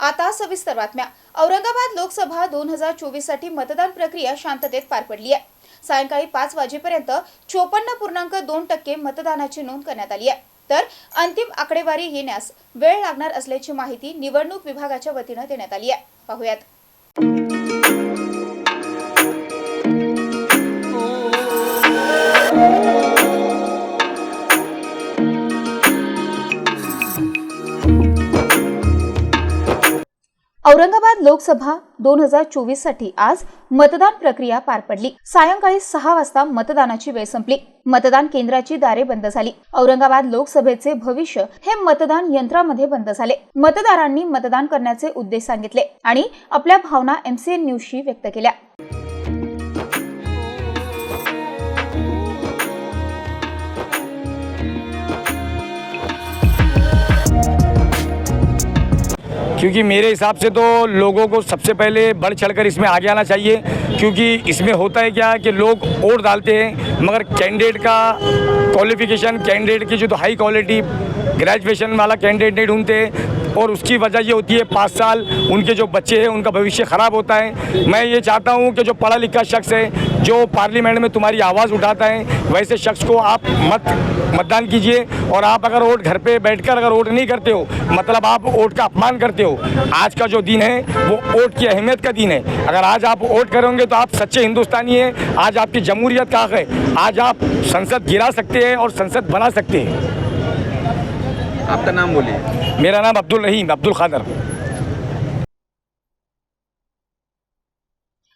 आता सविस्तर बातम्या. औरंगाबाद लोकसभा दोन हजार चोवीससाठी मतदान प्रक्रिया शांततेत पार पडली आहे. सायंकाळी पाच वाजेपर्यंत चोपन्न पूर्णांक दोन टक्के मतदानाची नोंद करण्यात आली आहे. तर अंतिम आकडेवारी येण्यास वेळ लागणार असल्याची माहिती निवडणूक विभागाच्या वतीनं देण्यात आली आहे. पाहुयात. औरंगाबाद लोकसभा दोन हजार चोवीससाठी आज मतदान प्रक्रिया पार पडली. सायंकाळी सहा वाजता मतदानाची वेळ संपली. मतदान केंद्राची दारे बंद झाली. औरंगाबाद लोकसभेचे भविष्य हे मतदान यंत्रामध्ये बंद झाले. मतदारांनी मतदान करण्याचे उद्देश सांगितले आणि आपल्या भावना एमसीएन न्यूजशी व्यक्त केल्या. क्योंकि मेरे हिसाब से तो लोगों को सबसे पहले बढ़ चढ़कर इसमें आगे आना चाहिए, क्योंकि इसमें होता है क्या कि लोग वोट डालते हैं, मगर कैंडिडेट का क्वालिफिकेशन कैंडिडेट की जो तो हाई क्वालिटी ग्रेजुएशन वाला कैंडिडेट नहीं ढूंढते और उसकी वजह ये होती है, पाँच साल उनके जो बच्चे हैं, उनका भविष्य ख़राब होता है। मैं ये चाहता हूँ कि जो पढ़ा लिखा शख्स है, जो पार्लियामेंट में तुम्हारी आवाज़ उठाता है, वैसे शख्स को आप मत, मतदान कीजिए और आप अगर वोट घर पे बैठकर अगर वोट नहीं करते हो मतलब आप वोट का अपमान करते हो। आज का जो दिन है, वो वोट की अहमियत का दिन है। अगर आज आप वोट करोगे तो आप सच्चे हिंदुस्तानी हैं, आज आपकी जमहूरियत का हक है। आज आप संसद गिरा सकते हैं और संसद बना सकते हैं। आपका नाम बोलिए। मेरा नाम अब्दुल रहीम अब्दुल खादर।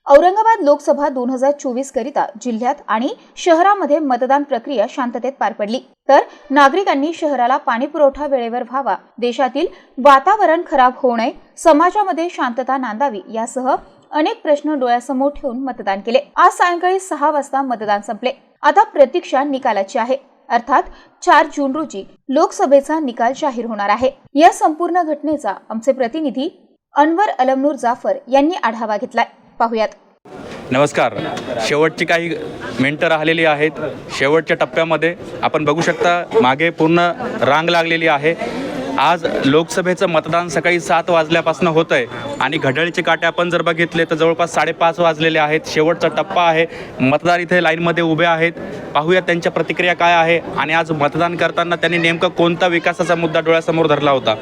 औरंगाबाद लोकसभा दोन हजार चोवीस करिता जिल्ह्यात आणि शहरामध्ये मतदान प्रक्रिया शांततेत पार पडली. तर नागरिकांनी शहराला पाणी पुरवठा वेळेवर व्हावा देशातील वातावरण खराब होऊ नये समाजामध्ये शांतता नांदावी यासह अनेक प्रश्न डोळ्यासमोर ठेवून मतदान केले. आज सायंकाळी सहा वाजता मतदान संपले. आता प्रतीक्षा निकालाची आहे. अर्थात चार जून रोजी लोकसभेचा निकाल जाहीर होणार आहे. या संपूर्ण घटनेचा आमचे प्रतिनिधी अनवर अलमनूर जाफर यांनी आढावा घेतलाय. पाहुयात. नमस्कार. शेवटची काही मिनटं राहिलेली आहेत. शेवटच्या टप्प्यामध्ये आपण बघू शकता मागे पूर्ण रांग लागलेली आहे. आज लोकसभेचं मतदान सकाळी सात वाजल्यापासून होतं आहे आणि घड्याळीचे काटे आपण जर बघितले तर जवळपास साडेपाच वाजलेले आहेत. शेवटचा टप्पा आहे. मतदार इथे लाईनमध्ये उभे आहेत. पाहूया त्यांच्या प्रतिक्रिया काय आहे. आणि आज मतदान करताना त्यांनी नेमका कोणता विकासाचा मुद्दा डोळ्यासमोर धरला होता?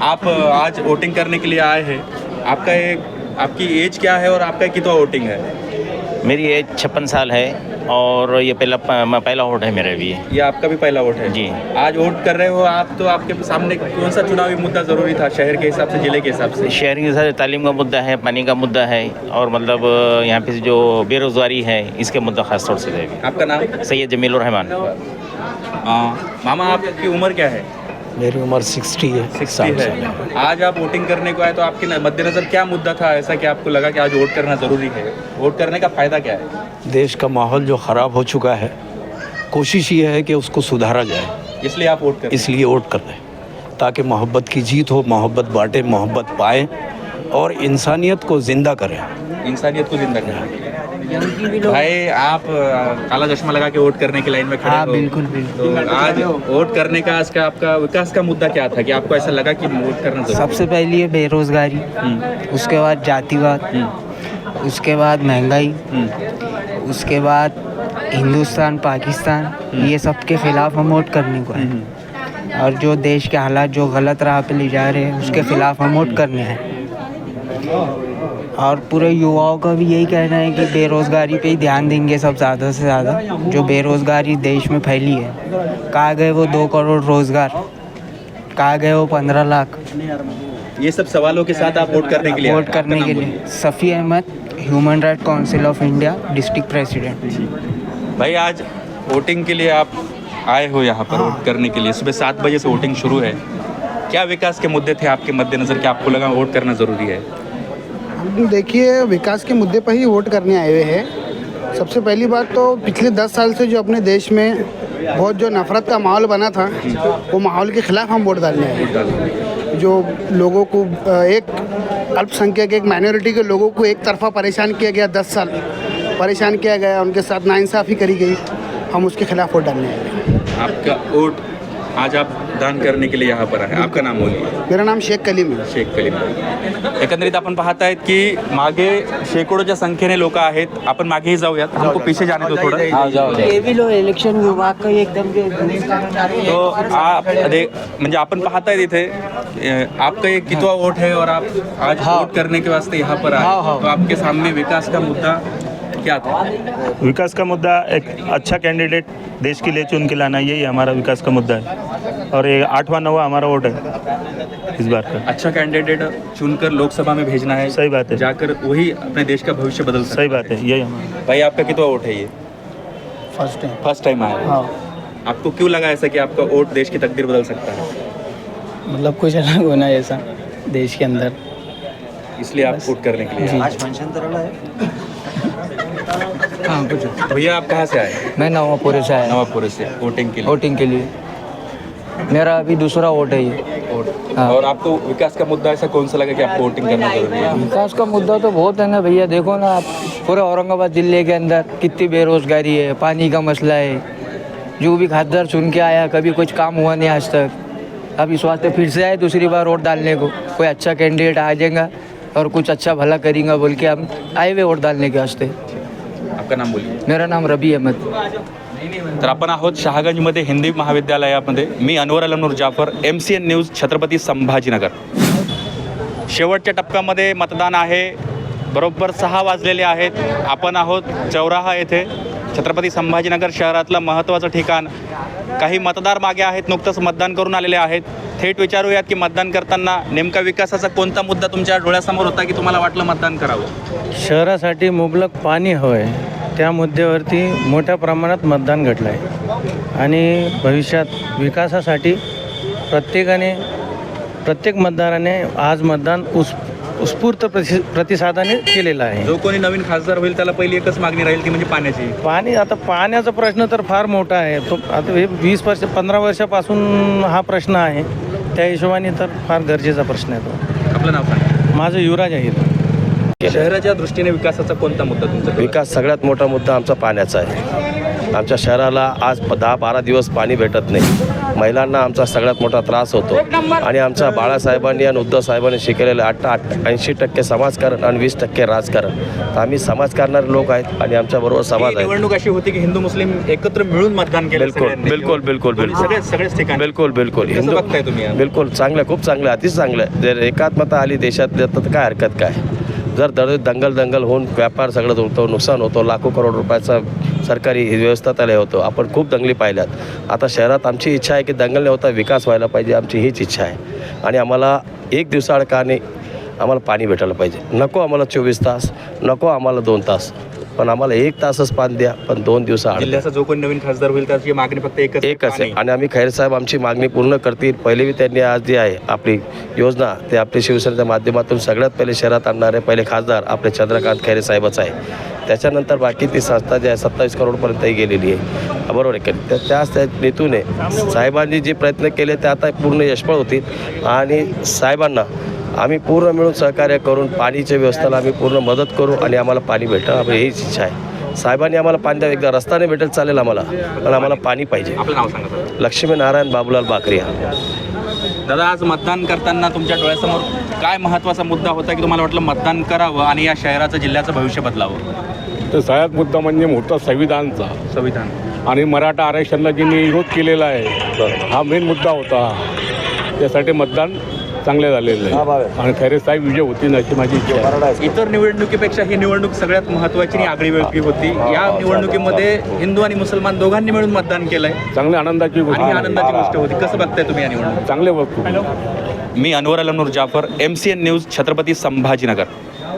आप आज वोटिंग करने के लिए आए हैं. आपका एक आपकी एज क्या है और आपका कितना वोटिंग है? मेरी एज छप्पन साल है और ये पहला पहला वोट है मेरा भी ये आपका भी पहला वोट है? जी। आज वोट कर रहे हो आप तो आपके सामने कौन सा चुनावी मुद्दा ज़रूरी था शहर के हिसाब से ज़िले के हिसाब से? शहर के साथ तालीम का मुद्दा है पानी का मुद्दा है और मतलब यहाँ पे जो बेरोज़गारी है इसके मुद्दा खास तौर से आपका नाम? सैयद जमील रहमान। हाँ, मामा आपकी उम्र क्या है? मेरी उम्र सिक्सटी है सिक्सटी साठ साल है। आज आप वोटिंग करने को आए तो आपके मद्देनजर क्या मुद्दा था? ऐसा कि आपको लगा कि आज वोट करना ज़रूरी है? वोट करने का फ़ायदा क्या है? देश का माहौल जो ख़राब हो चुका है कोशिश ये है कि उसको सुधारा जाए। इसलिए आप वोट कर इसलिए वोट कर दें ताकि मोहब्बत की जीत हो मोहब्बत बांटे मोहब्बत पाए और इंसानियत को ज़िंदा करें। इंसानियत को ज़िंदा करना भाई आप काला चश्मा लगा के वोट करने की लाइन में खड़े हाँ बिल्कुल बिल्कुल। तो आज वोट करने का आज का आपका विकास का मुद्दा क्या था कि आपको ऐसा लगा कि वोट करना सबसे पहली है बेरोज़गारी हम्म, उसके बाद जातिवाद हम्म, उसके बाद महँगाई हम्म, उसके बाद हिंदुस्तान पाकिस्तान ये सब के खिलाफ हम वोट करने को। है। और जो देश के हालात जो गलत राह पे ले जा रहे हैं उसके खिलाफ हम वोट करने हैं। और पूरे युवाओं का भी यही कहना है कि बेरोज़गारी पे ही ध्यान देंगे सब ज़्यादा से ज़्यादा जो बेरोज़गारी देश में फैली है। कहा गए वो दो करोड़ रोज़गार कहाँ गए वो पंद्रह लाख। ये सब सवालों के साथ आप वोट करने के लिए वोट करने के लिए। Safi Ahmad human right council of India district president भाई आज वोटिंग के लिए आप आए हो यहाँ पर वोट करने के लिए। सुबह सात बजे से वोटिंग शुरू है। क्या विकास के मुद्दे थे आपके मद्देनजर कि आपको लगा वोट करना ज़रूरी है? हम देखिए, विकास के मुद्दे पर ही वोट करने आए हुए हैं। सबसे पहली बात तो पिछले दस साल से जो अपने देश में बहुत जो नफ़रत का माहौल बना था, वो माहौल के ख़िलाफ़ हम वोट डालने आए जो लोगों को, एक अल्पसंख्यक, एक माइनॉरिटी के लोगों को एक तरफा परेशान किया गया दस साल, परेशान किया गया, उनके साथ नाइंसाफ़ी करी गई, हम उसके खिलाफ़ वोट डालने आए आपका वोट आज आप दान करने के लिए यहाँ पर आहे आपका नाम बोलिए। मेरा नाम शेख कलीम है। शेख कलीम। एकंदरीत आपण पाहत आहेत की मागे शेकडोच्या संख्येने लोक आहेत. आपण मागेही जाऊयात. हमको पीछे जाने दो थोडं. ये भी इलेक्शन विभाग का एकदम जो कर्मचारी तो आप देख म्हणजे आपण पाहताय इथे आपका ये कितवा वोट है और आप आज वोट करने के वास्ते यहाँ पर आए. तो आपके सामने विकास का मुद्दा क्या था? विकास का मुद्दा एक अच्छा कैंडिडेट देश के लिए चुन के लाना यही हमारा विकास का मुद्दा है। और ये आठवां नवा हमारा वोट है इस बार का। अच्छा कैंडिडेट चुनकर लोकसभा में भेजना है सही बात है। जाकर वही अपने देश का भविष्य बदल सकता सही बात है यही हमारा। भाई आपका कितना वोट है ये? फ़र्स्ट टाइम फ़र्स्ट टाइम आया। हाँ। आपको क्यों लगा ऐसा कि आपका वोट देश की तकदीर बदल सकता है? मतलब कुछ अलग होना है ऐसा देश के अंदर। इसलिए आप वोट करने के लिए आए। हाँ। कुछ भैया आप कहाँ से आए? मैं नवापुर से आया। नवापुर से वोटिंग के लिए। वोटिंग के लिए। मेरा अभी दूसरा वोट है ये। हाँ। और आपको विकास का मुद्दा ऐसा कौन सा लगा कि आपको वोटिंग करना ज़रूरी है? विकास का मुद्दा तो बहुत है ना भैया। देखो ना आप पूरे औरंगाबाद ज़िले के अंदर कितनी बेरोजगारी है पानी का मसला है। जो भी खासदार चुन के आया कभी कुछ काम हुआ नहीं आज तक। अब इस वास्ते फिर से आए दूसरी बार वोट डालने को। कोई अच्छा कैंडिडेट आ जाएगा और कुछ अच्छा भला करेंगे बोल के हम आए हुए वोट डालने के वास्ते। आपका नाम बोलिए। मेरा नाम रबी अहमद। तर आपण आहोत शहागंजमध्ये हिंदी महाविद्यालयामध्ये. मी Anwar Almanoor Jafar M C N news Chhatrapati Sambhajinagar. शेवटच्या टप्प्यामध्ये मतदान आहे. बरोबर सहा वाजलेले आहेत. आपण आहोत चौराहा येथे. छत्रपती संभाजीनगर शहरातलं महत्त्वाचं ठिकाण. काही मतदार मागे आहेत नुकतंच मतदान करून आलेले आहेत. थेट विचारूयात की मतदान करताना नेमका विकासाचा कोणता मुद्दा तुमच्या डोळ्यासमोर होता की तुम्हाला वाटलं मतदान करावं? शहरासाठी मुबलक पाणी हवं आहे त्या मुद्द्यावरती मोठ्या प्रमाणात मतदान घडलं आहे आणि भविष्यात विकासासाठी प्रत्येकाने प्रत्येक मतदाराने आज मतदान उस उत्स्फूर्त प्रति प्रतिसादाने केलेलं आहे. जो कोणी नवीन खासदार होईल त्याला पहिली एकच मागणी राहील ती म्हणजे पाण्याची. पाणी आता पाण्याचा प्रश्न तर फार मोठा आहे. तो आता हे वीस वर्ष पंधरा वर्षापासून हा प्रश्न आहे. त्या हिशोबाने तर फार गरजेचा प्रश्न आहे तो. आपलं नाव सांगा. माझं युवराज आहे शहराच्या दृष्टीने विकासाचा कोणता मुद्दा तुमचा? विकास सगळ्यात मोठा मुद्दा आमचा पाण्याचा आहे. आमच्या शहराला आज दहा बारा दिवस पाणी भेटत नाही. महिलांना आमचा सगळ्यात मोठा त्रास होतो. आणि आमच्या बाळासाहेबांनी आणि उद्धव साहेबांनी शिकलेलं आठ आठ ऐंशी टक्के समाजकारण आणि वीस टक्के राजकारण. तर आम्ही समाज करणारे लोक आहेत आणि आमच्याबरोबर समाज आहे. निवडणूक अशी होती की हिंदू मुस्लिम एकत्र मिळून मतदान केलं बिलकुल. बिलकुल बिलकुल बिलकुल. सगळे सगळेच ठिकाणी. बिलकुल बिलकुल. यात? बिलकुल चांगलं खूप चांगलं अतिच चांगलं जर एकात्मता आली देशात तर काय हरकत काय? जर दर दंगल दंगल होऊन व्यापार सगळं होतो नुकसान होतो लाखो करोड रुपयाचा सरकारी व्यवस्था त्याला होतो. आपण खूप दंगली पाहिल्यात. आता शहरात आमची इच्छा आहे की दंगल न होता विकास व्हायला पाहिजे आमची हीच इच्छा आहे. आणि आम्हाला एक दिवसाआड का नाही आम्हाला पाणी भेटायला पाहिजे. नको आम्हाला चोवीस तास नको आम्हाला दोन तास. पण आम्हाला एक तासच पाणी द्या पण दोन द्या. जिल्ह्याचा जो कोणी नवीन खासदार होईल त्याची मागणी फक्त एकच एकच आहे. आणि आम्ही खैर साहेब आमची मागणी पूर्ण करतील. पहिले बी त्यांनी आज जी आहे आपली योजना ते आपली शिवसेनेच्या माध्यमातून सगळ्यात पहिले शहरात आणणारे पहिले खासदार आपले चंद्रकांत खैरे साहेबच आहे. त्याच्यानंतर बाकी ती संस्था जी आहे सत्तावीस करोडपर्यंतही गेलेली आहे. बरोबर आहे का त्या त्याच त्या हेतूने साहेबांनी जे प्रयत्न केले ते आता पूर्ण यशफळ होतील. आणि साहेबांना आम्ही पूर्ण मिळून सहकार्य करून पाणीच्या व्यवस्थेला आम्ही पूर्ण मदत करू आणि आम्हाला पाणी भेटलं. आम्ही हीच इच्छा आहे. साहेबांनी आम्हाला पाणी द्यावं एकदा रस्ताने भेटेल चालेल आम्हाला. पण आम्हाला पाणी पाहिजे. आपलं नाव सांगा सर. लक्ष्मी नारायण बाबूलाल बाकरिया. दादा आज मतदान करताना तुमच्या डोळ्यासमोर काय महत्त्वाचा मुद्दा होता की तुम्हाला वाटलं मतदान करावं आणि या शहराचं जिल्ह्याचं भविष्य बदलावं? तर सगळ्यात मुद्दा म्हणजे मोठा संविधानचा. संविधान. आणि मराठा आरक्षणाला ज्यांनी विरोध केलेला आहे हा मेन मुद्दा होता. त्यासाठी मतदान चांगले झालेलं आहे आणि खैरे साहेब विजय होतील अशी माझी इच्छा आहे. इतर निवडणुकीपेक्षा ही निवडणूक सगळ्यात महत्त्वाची आणि आगळी वेगळी होती. या निवडणुकीमध्ये हिंदू आणि मुसलमान दोघांनी मिळून मतदान केलंय. चांगली आनंदाची गोष्ट आणि ही आनंदाची गोष्ट होती. कसं बघताय तुम्ही या निवडणूक चांगले वस्तू. मी Anwar Almanoor Jafar M C N news Chhatrapati Sambhajinagar.